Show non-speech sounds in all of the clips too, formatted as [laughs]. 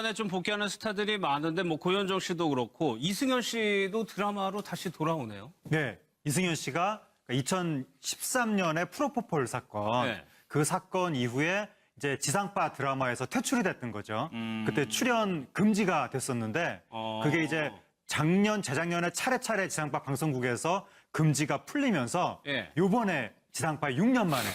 오랜만에 좀 복귀하는 스타들이 많은데 뭐 고현정 씨도 그렇고 이승현 씨도 드라마로 다시 돌아오네요. 네, 이승현 씨가 2013년에 프로포폴 사건 네. 그 사건 이후에 이제 지상파 드라마에서 퇴출이 됐던 거죠. 음. 그때 출연 금지가 됐었는데 어. 그게 이제 작년 재작년에 차례차례 지상파 방송국에서 금지가 풀리면서 예. 요번에 지상파에 6년 만에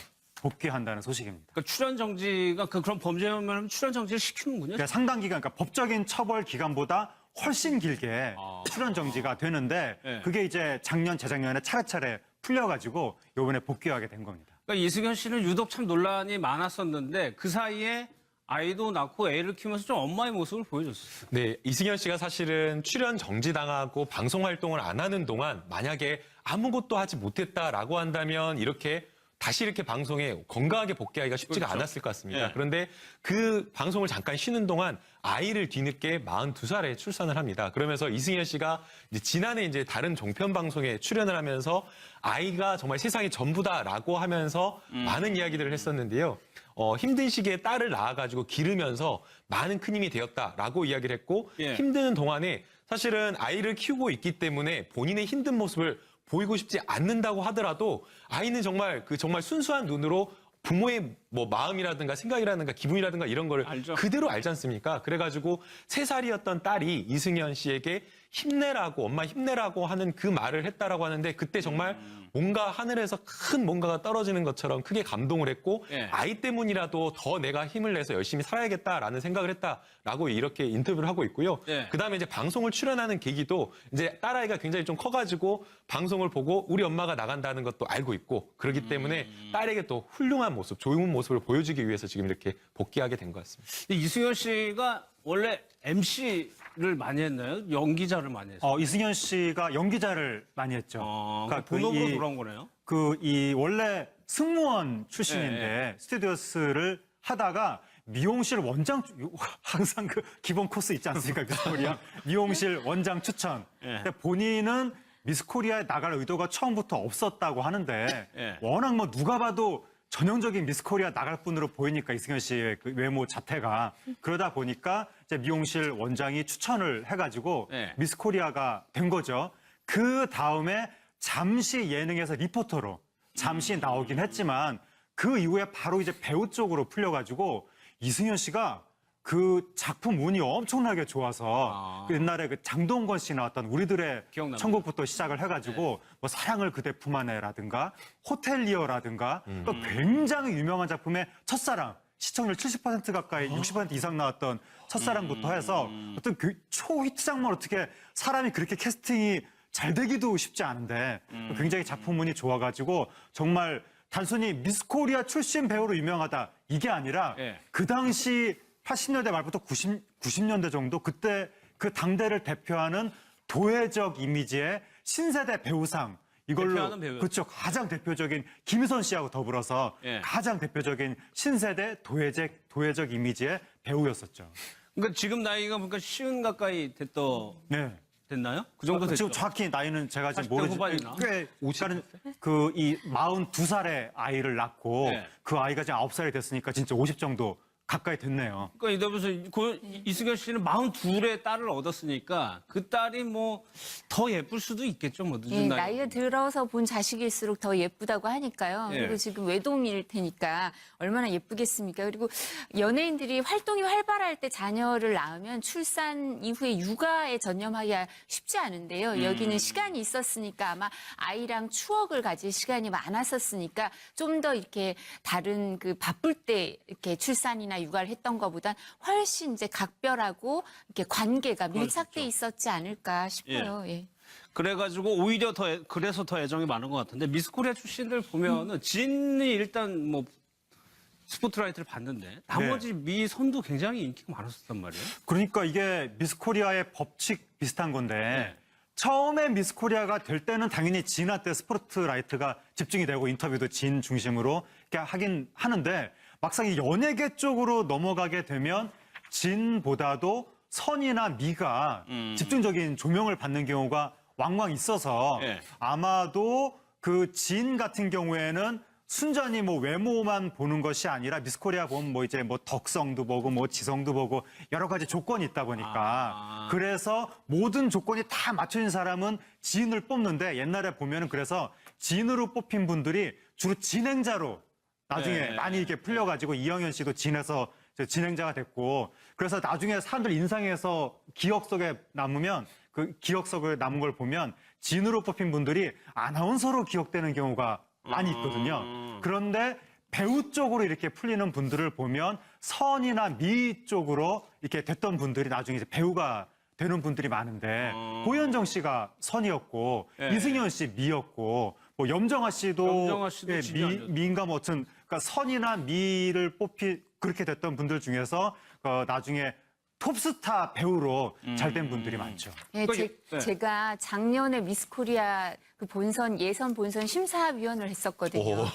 복귀한다는 소식입니다. 그러니까 출연 정지가 그 그런 범죄면 출연 정지를 시키는군요. 그러니까 상당 기간, 그러니까 법적인 처벌 기간보다 훨씬 길게 아. 출연 정지가 되는데 네. 그게 이제 작년, 재작년에 차례차례 풀려가지고 요번에 복귀하게 된 겁니다. 그러니까 이승현 씨는 유독 참 논란이 많았었는데 그 사이에 아이도 낳고 애를 키우면서 좀 엄마의 모습을 보여줬어요. 네, 이승현 씨가 사실은 출연 정지당하고 방송 활동을 안 하는 동안 만약에 아무것도 하지 못했다라고 한다면 이렇게 다시 이렇게 방송에 건강하게 복귀하기가 쉽지가 그렇죠. 않았을 것 같습니다. 예. 그런데 그 방송을 잠깐 쉬는 동안 아이를 뒤늦게 42살에 출산을 합니다. 그러면서 이승현 씨가 이제 지난해 이제 다른 종편 방송에 출연을 하면서 아이가 정말 세상이 전부다라고 하면서 음. 많은 이야기들을 했었는데요. 어, 힘든 시기에 딸을 낳아가지고 기르면서 많은 큰 힘이 되었다라고 이야기를 했고 예. 힘드는 동안에 사실은 아이를 키우고 있기 때문에 본인의 힘든 모습을 보이고 싶지 않는다고 하더라도 아이는 정말 그 정말 순수한 눈으로 부모의 뭐 마음이라든가 생각이라든가 기분이라든가 이런 거를 알죠. 그대로 알지 않습니까? 그래가지고 세 살이었던 딸이 이승현 씨에게 힘내라고 엄마 힘내라고 하는 그 말을 했다라고 하는데 그때 정말 뭔가 하늘에서 큰 뭔가가 떨어지는 것처럼 크게 감동을 했고 예. 아이 때문이라도 더 내가 힘을 내서 열심히 살아야겠다라는 생각을 했다라고 이렇게 인터뷰를 하고 있고요. 예. 그 다음에 이제 방송을 출연하는 계기도 이제 딸아이가 굉장히 좀 커가지고 방송을 보고 우리 엄마가 나간다는 것도 알고 있고 그렇기 때문에 딸에게 또 훌륭한 모습, 좋은 모습 을 보여주기 위해서 지금 이렇게 복귀하게 된 것 같습니다. 이승현 씨가 원래 MC를 많이 했나요? 연기자를 많이 했어요. 어, 이승현 씨가 연기자를 많이 했죠. 어, 그러니까 그러니까 본업으로 이- 돌아온 거네요. 그 이 원래 승무원 출신인데 네, 스튜디오스를 하다가 미용실 원장 추- [laughs] 항상 그 기본 코스 있지 않습니까 미스코리아 [laughs] 미용실 원장 추천. 예. 근데 본인은 미스코리아에 나갈 의도가 처음부터 없었다고 하는데 예. 워낙 뭐 누가 봐도 전형적인 미스코리아 나갈 분으로 보이니까 이승현 씨의 그 외모 자태가 그러다 보니까 이제 미용실 원장이 추천을 해가지고 예. 미스코리아가 된 거죠. 그 다음에 잠시 예능에서 리포터로 잠시 나오긴 했지만 그 이후에 바로 이제 배우 쪽으로 풀려가지고 이승현 씨가 그 작품 운이 엄청나게 좋아서 아. 그 옛날에 그 장동건 씨 나왔던 우리들의 기억납니다. 천국부터 시작을 해가지고 뭐 사랑을 그대 품 안에라든가 호텔리어라든가 또 굉장히 유명한 작품의 첫사랑 시청률 70% 가까이 60% 이상 나왔던 첫사랑부터 해서 어떤 그 초히트작만 어떻게 사람이 그렇게 캐스팅이 잘 되기도 쉽지 않은데 굉장히 작품운이 좋아가지고 정말 단순히 미스코리아 출신 배우로 유명하다 이게 아니라 예. 그 당시 80년대 말부터 90, 90년대 정도 그때 그 당대를 대표하는 도회적 이미지의 신세대 배우상 이걸로. 그렇죠 가장 대표적인 김희선 씨하고 더불어서 예. 가장 대표적인 신세대 도회적 도회적 이미지의 배우였었죠. 그러니까 지금 나이가 보니까 쉬운 가까이 됐더 네. 됐나요? 그 정도 됐죠. 지금 정확히 나이는 제가 지금 40대 모르지 후반이나? 꽤 그러니까는 그이 42살의 아이를 낳고 네. 그 아이가 지금 9살이 됐으니까 진짜 50 정도 가까이 됐네요. 그러니까 이러면서 고- 이승현 씨는 42의 딸을 얻었으니까 그 딸이 뭐 더 예쁠 수도 있겠죠. 뭐 늦은 예, 나이. 나이가 들어서 본 자식일수록 더 예쁘다고 하니까요. 예. 그리고 지금 외동일 테니까 얼마나 예쁘겠습니까? 그리고 연예인들이 활동이 활발할 때 자녀를 낳으면 출산 이후에 육아에 전념하기가 쉽지 않은데요. 음. 여기는 시간이 있었으니까 아마 아이랑 추억을 가질 시간이 많았었으니까 좀 더 이렇게 다른 그 바쁠 때 이렇게 출산이나 육아를 했던 것보단 훨씬 이제 각별하고 이렇게 관계가 밀착돼 있었지 않을까 싶어요. 예. 그래가지고 오히려 더 애- 그래서 더 애정이 많은 것 같은데 미스코리아 출신들 보면은 진이 일단 뭐 스포트라이트를 받는데 나머지 미 선도 굉장히 인기가 많았었단 말이에요. 그러니까 이게 미스코리아의 법칙 비슷한 건데 네. 처음에 미스코리아가 될 때는 당연히 진한테 스포트라이트가 집중이 되고 인터뷰도 진 중심으로 이렇게 하긴 하는데 막상 이 연예계 쪽으로 넘어가게 되면 진보다도 선이나 미가 집중적인 조명을 받는 경우가 왕왕 있어서 네. 아마도 그 진 같은 경우에는 순전히 뭐 외모만 보는 것이 아니라 미스코리아 보면 뭐 이제 뭐 덕성도 보고 뭐 지성도 보고 여러 가지 조건이 있다 보니까 아. 그래서 모든 조건이 다 맞춰진 사람은 지인을 뽑는데 옛날에 보면은 그래서 지인으로 뽑힌 분들이 주로 진행자로 나중에 네. 많이 이렇게 풀려가지고 이영현 씨도 진에서 진행자가 됐고 그래서 나중에 사람들 인상에서 기억 속에 남으면 그 기억 속에 남은 걸 보면 진으로 뽑힌 분들이 아나운서로 기억되는 경우가 많이 있거든요. 그런데 배우 쪽으로 이렇게 풀리는 분들을 보면 선이나 미 쪽으로 이렇게 됐던 분들이 나중에 이제 배우가 되는 분들이 많은데 고현정 씨가 선이었고 예. 이승현 씨 미였고 뭐 염정아 씨도, 염정아 씨도 예, 미. 미인가 뭐 어떤 그러니까 선이나 미를 뽑히 그렇게 됐던 분들 중에서 어, 나중에 톱스타 배우로 잘 된 분들이 많죠. 예, 그러니까 제, 이- 네. 제가 작년에 미스코리아 그 본선 예선 본선 심사위원을 했었거든요. 오.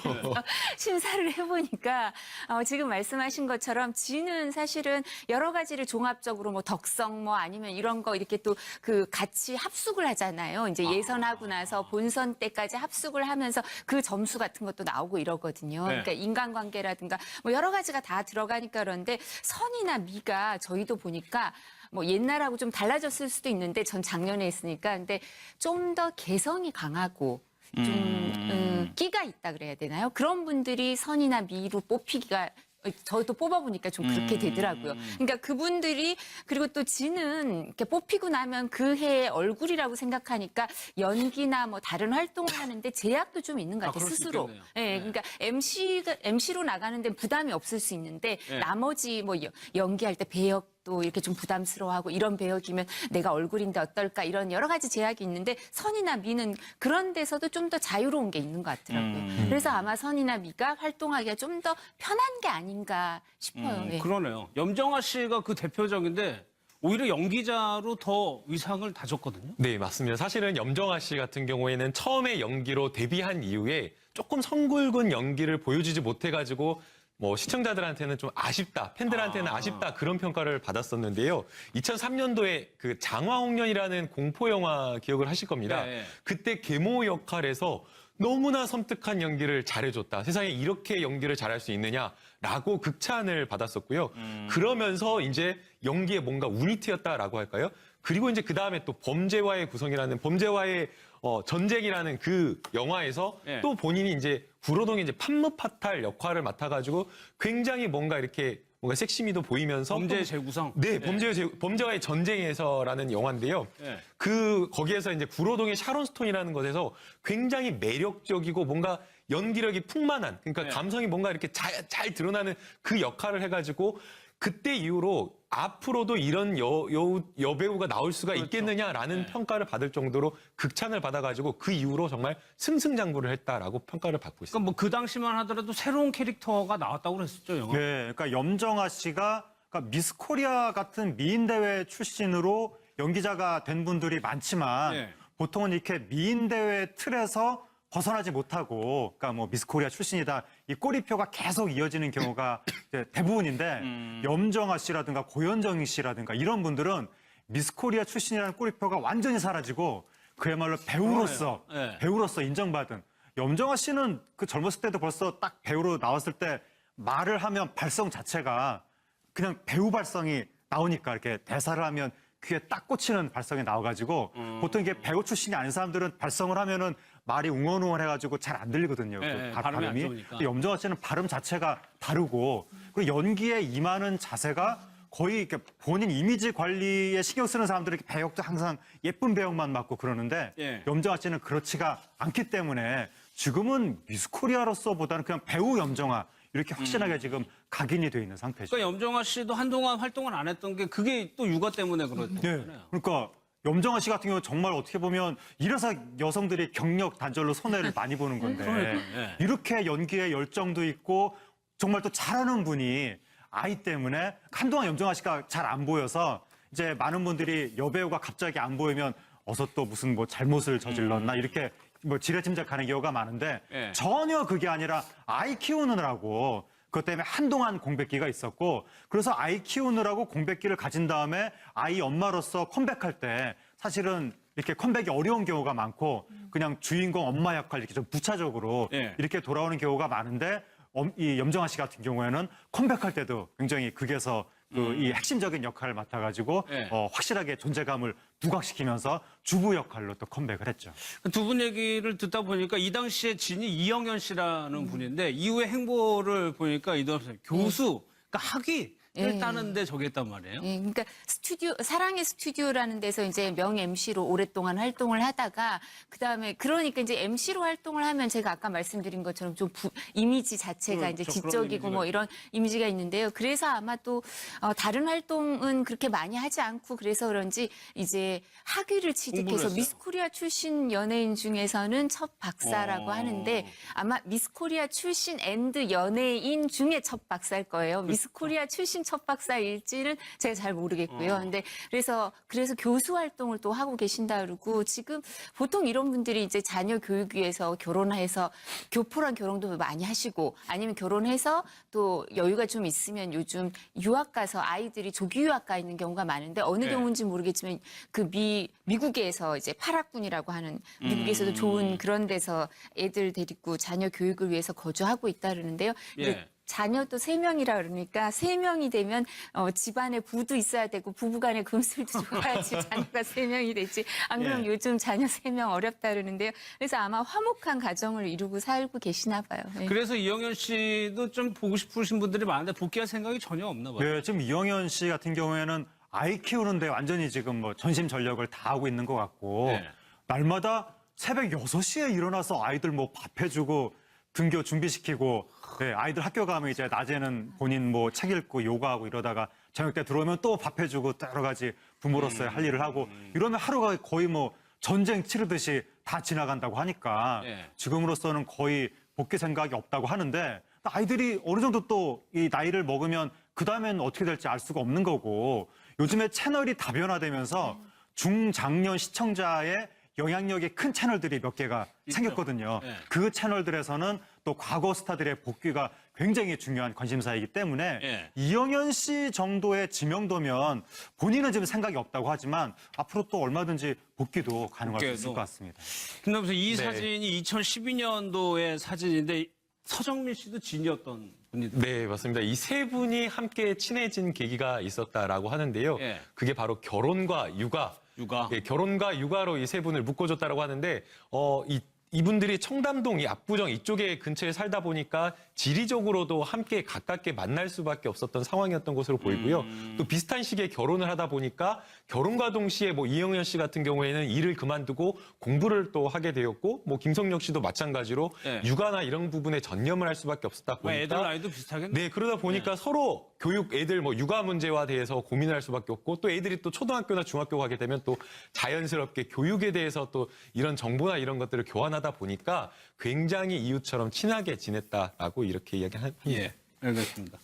심사를 해보니까 어, 지금 말씀하신 것처럼 지는 사실은 여러 가지를 종합적으로 뭐 덕성 뭐 아니면 이런 거 이렇게 또 그 같이 합숙을 하잖아요. 이제 예선하고 나서 본선 때까지 합숙을 하면서 그 점수 같은 것도 나오고 이러거든요. 네. 그러니까 인간관계라든가 뭐 여러 가지가 다 들어가니까 그런데 선이나 미가 저희도 보니까 뭐 옛날하고 좀 달라졌을 수도 있는데 전 작년에 했으니까 근데 좀 더 개성이 강하고 좀 음, 끼가 있다 그래야 되나요? 그런 분들이 선이나 미로 뽑히기가 어, 저도 뽑아보니까 좀 그렇게 되더라고요. 그러니까 그분들이 그리고 또 지는 이렇게 뽑히고 나면 그 해의 얼굴이라고 생각하니까 연기나 뭐 다른 활동을 하는데 제약도 좀 있는 것 아, 같아요 수 스스로. 예, 그러니까 MC가 MC로 나가는 데는 부담이 없을 수 있는데 네. 나머지 뭐 여- 연기할 때 배역 도 이렇게 좀 부담스러워하고 이런 배역이면 내가 얼굴인데 어떨까 이런 여러 가지 제약이 있는데 선이나 미는 그런 데서도 좀 더 자유로운 게 있는 것 같더라고요. 음. 그래서 아마 선이나 미가 활동하기가 좀 더 편한 게 아닌가 싶어요. 음, 예. 그러네요. 염정아 씨가 그 대표적인데 오히려 연기자로 더 위상을 다졌거든요. 네, 맞습니다. 사실은 염정아 씨 같은 경우에는 처음에 연기로 데뷔한 이후에 조금 성굵은 연기를 보여주지 못해가지고 뭐 시청자들한테는 좀 아쉽다, 팬들한테는 아. 쉽다 그런 평가를 받았었는데요. 2003년도에 그 장화홍련이라는 공포 영화 기억을 하실 겁니다. 네. 그때 계모 역할에서 너무나 섬뜩한 연기를 잘해줬다. 세상에 이렇게 연기를 잘할 수 있느냐라고 극찬을 받았었고요. 그러면서 이제 연기에 뭔가 운이 튀었다라고 할까요? 그리고 이제 그 다음에 또 범죄와의 구성이라는 범죄와의 어, 전쟁이라는 그 영화에서 예. 또 본인이 이제 구로동의 이제 판무파탈 역할을 맡아가지고 굉장히 뭔가 이렇게 뭔가 섹시미도 보이면서 범죄의 또- 재구성. 네, 범죄의 제- 범죄와의 전쟁에서라는 영화인데요. 예. 그 거기에서 이제 구로동의 샤론 스톤이라는 것에서 굉장히 매력적이고 뭔가 연기력이 풍만한 그러니까 네. 감성이 뭔가 이렇게 잘, 잘 드러나는 그 역할을 해가지고 그때 이후로 앞으로도 이런 여, 여, 여배우가 나올 수가 그렇죠. 있겠느냐라는 네. 평가를 받을 정도로 극찬을 받아가지고 그 이후로 정말 승승장구를 했다라고 평가를 받고 있습니다. 그러니까 뭐 그 당시만 하더라도 새로운 캐릭터가 나왔다고 그랬었죠, 영화. 네, 그러니까 염정아 씨가 그러니까 미스 코리아 같은 미인 대회 출신으로 연기자가 된 분들이 많지만 네. 보통은 이렇게 미인 대회 틀에서 벗어나지 못하고 그러니까 뭐 미스 코리아 출신이다 이 꼬리표가 계속 이어지는 경우가 이제 대부분인데 음. 염정아 씨라든가 고현정 씨라든가 이런 분들은 미스 코리아 출신이라는 꼬리표가 완전히 사라지고 그야말로 배우로서. 네. 배우로서 인정받은 염정아 씨는 그 젊었을 때도 벌써 딱 배우로 나왔을 때 말을 하면 발성 자체가 그냥 배우 발성이 나오니까 이렇게 대사를 하면 귀에 딱 꽂히는 발성이 나와가지고 음. 보통 이게 배우 출신이 아닌 사람들은 발성을 하면은 말이 웅얼웅얼 해가지고 잘 안 들리거든요. 네, 그 네, 바- 발음이 안 발음이. 염정아 씨는 발음 자체가 다르고 그리고 연기에 임하는 자세가 거의 이렇게 본인 이미지 관리에 신경 쓰는 사람들은 배역도 항상 예쁜 배역만 맡고 그러는데 예. 염정아 씨는 그렇지가 않기 때문에 지금은 미스코리아로서보다는 그냥 배우 염정아 이렇게 확실하게 지금 각인이 돼 있는 상태죠. 그러니까 염정아 씨도 한동안 활동을 안 했던 게 그게 또 육아 때문에 네. 그렇잖아요. 그러니까 염정아 씨 같은 경우 는 정말 어떻게 보면 이래서 여성들이 경력 단절로 손해를 많이 보는 [laughs] 건데. 예. 이렇게 연기에 열정도 있고 정말 또 잘하는 분이 아이 때문에 한동안 염정아 씨가 잘 안 보여서 이제 많은 분들이 여배우가 갑자기 안 보이면 어서 또 무슨 뭐 잘못을 저질렀나 이렇게 뭐 지레짐작하는 경우가 많은데 예. 전혀 그게 아니라 아이 키우느라고 그것 때문에 한동안 공백기가 있었고 그래서 아이 키우느라고 공백기를 가진 다음에 아이 엄마로서 컴백할 때 사실은 이렇게 컴백이 어려운 경우가 많고 그냥 주인공 엄마 역할 이렇게 좀 부차적으로 예. 이렇게 돌아오는 경우가 많은데 엄- 이 염정아 씨 같은 경우에는 컴백할 때도 굉장히 극에서 그 이 핵심적인 역할을 맡아가지고 예. 어, 확실하게 존재감을 부각시키면서 주부 역할로 또 컴백을 했죠. 두 분 얘기를 듣다 보니까 이 당시에 진이 이영현 씨라는 분인데 이후에 행보를 보니까 이도 교수, 그러니까 학위를 예. 따는데 저기 했단 말이에요. 예, 그러니까 스튜디오 사랑의 스튜디오라는 데서 이제 명 MC로 오랫동안 활동을 하다가 그다음에 그러니까 이제 MC로 활동을 하면 제가 아까 말씀드린 것처럼 좀 부- 이미지 자체가 그렇죠. 이제 지적이고 뭐 이런 이미지가 있는데요. 그래서 아마 또 어, 다른 활동은 그렇게 많이 하지 않고 그래서 그런지 이제 학위를 취득해서? 미스코리아 출신 연예인 중에서는 첫 박사라고 어. 하는데 아마 미스코리아 출신 앤드 연예인 중에 첫 박사일 거예요. 미스코리아 출신 첫 박사일지는 제가 잘 모르겠고요. 근데 그래서 그래서 교수 활동을 또 하고 계신다 그러고 지금 보통 이런 분들이 이제 자녀 교육 위해서 결혼해서 교포랑 결혼도 많이 하시고 아니면 결혼해서 또 여유가 좀 있으면 요즘 유학 가서 아이들이 조기 유학 가 있는 경우가 많은데 어느 네. 경우인지 모르겠지만 그 미 미국에서 이제 파락군이라고 하는 미국에서도 좋은 그런 데서 애들 데리고 자녀 교육을 위해서 거주하고 있다 그러는데요. 예. 자녀도 세 명이라 그러니까 세 명이 되면 어, 집안에 부도 있어야 되고 부부간에 금술도 좋아야지 [laughs] 자녀가 세 명이 되지. 안 그럼 예. 요즘 자녀 세 명 어렵다 그러는데요. 그래서 아마 화목한 가정을 이루고 살고 계시나 봐요. 예. 그래서 이영현 씨도 좀 보고 싶으신 분들이 많은데 복귀할 생각이 전혀 없나 봐요. 네, 지금 이영현 씨 같은 경우에는 아이 키우는데 완전히 지금 뭐 전심 전력을 다 하고 있는 것 같고 네. 날마다 새벽 6시에 일어나서 아이들 뭐 밥 해주고 등교 준비시키고 네, 아이들 학교 가면 이제 낮에는 본인 뭐 책 읽고 요가하고 이러다가 저녁 때 들어오면 또 밥 해주고 또 여러 가지 부모로서의 할 일을 하고 이러면 하루가 거의 뭐 전쟁 치르듯이 다 지나간다고 하니까 예. 지금으로서는 거의 복귀 생각이 없다고 하는데 아이들이 어느 정도 또 이 나이를 먹으면 그 다음엔 어떻게 될지 알 수가 없는 거고 요즘에 채널이 다변화되면서 중장년 시청자의 영향력이 큰 채널들이 몇 개가 생겼거든요. 네. 그 채널들에서는 또 과거 스타들의 복귀가 굉장히 중요한 관심사이기 때문에 예. 이영현 씨 정도의 지명도면 본인은 지금 생각이 없다고 하지만 앞으로 또 얼마든지 복귀도 가능할 수 있을. 것 같습니다. 김남수 이 네. 사진이 2012년도의 사진인데 서정민 씨도 진이었던 분이 네, 맞습니다. 이 세 분이 함께 친해진 계기가 있었다라고 하는데요. 예. 그게 바로 결혼과 육아. 육아. 예, 결혼과 육아로 이 세 분을 묶어줬다라고 하는데, 어, 이, 이분들이 청담동, 이 압구정 이쪽에 근처에 살다 보니까 지리적으로도 함께 가깝게 만날 수밖에 없었던 상황이었던 것으로 보이고요. 음. 또 비슷한 시기에 결혼을 하다 보니까 결혼과 동시에 뭐 이영현 씨 같은 경우에는 일을 그만두고 공부를 또 하게 되었고, 뭐 김성력 씨도 마찬가지로 예. 육아나 이런 부분에 전념을 할 수밖에 없었다 뭐 보니까 애들 나이도 비슷하겠네. 네, 그러다 보니까 서로 교육 애들 뭐 육아 문제와 대해서 고민을 할 수밖에 없고 또 애들이 또 초등학교나 중학교 가게 되면 또 자연스럽게 교육에 대해서 또 이런 정보나 이런 것들을 교환하다 보니까 굉장히 이웃처럼 친하게 지냈다라고 이렇게 이야기합니다. 예, 알겠습니다.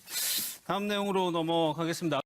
다음 내용으로 넘어가겠습니다.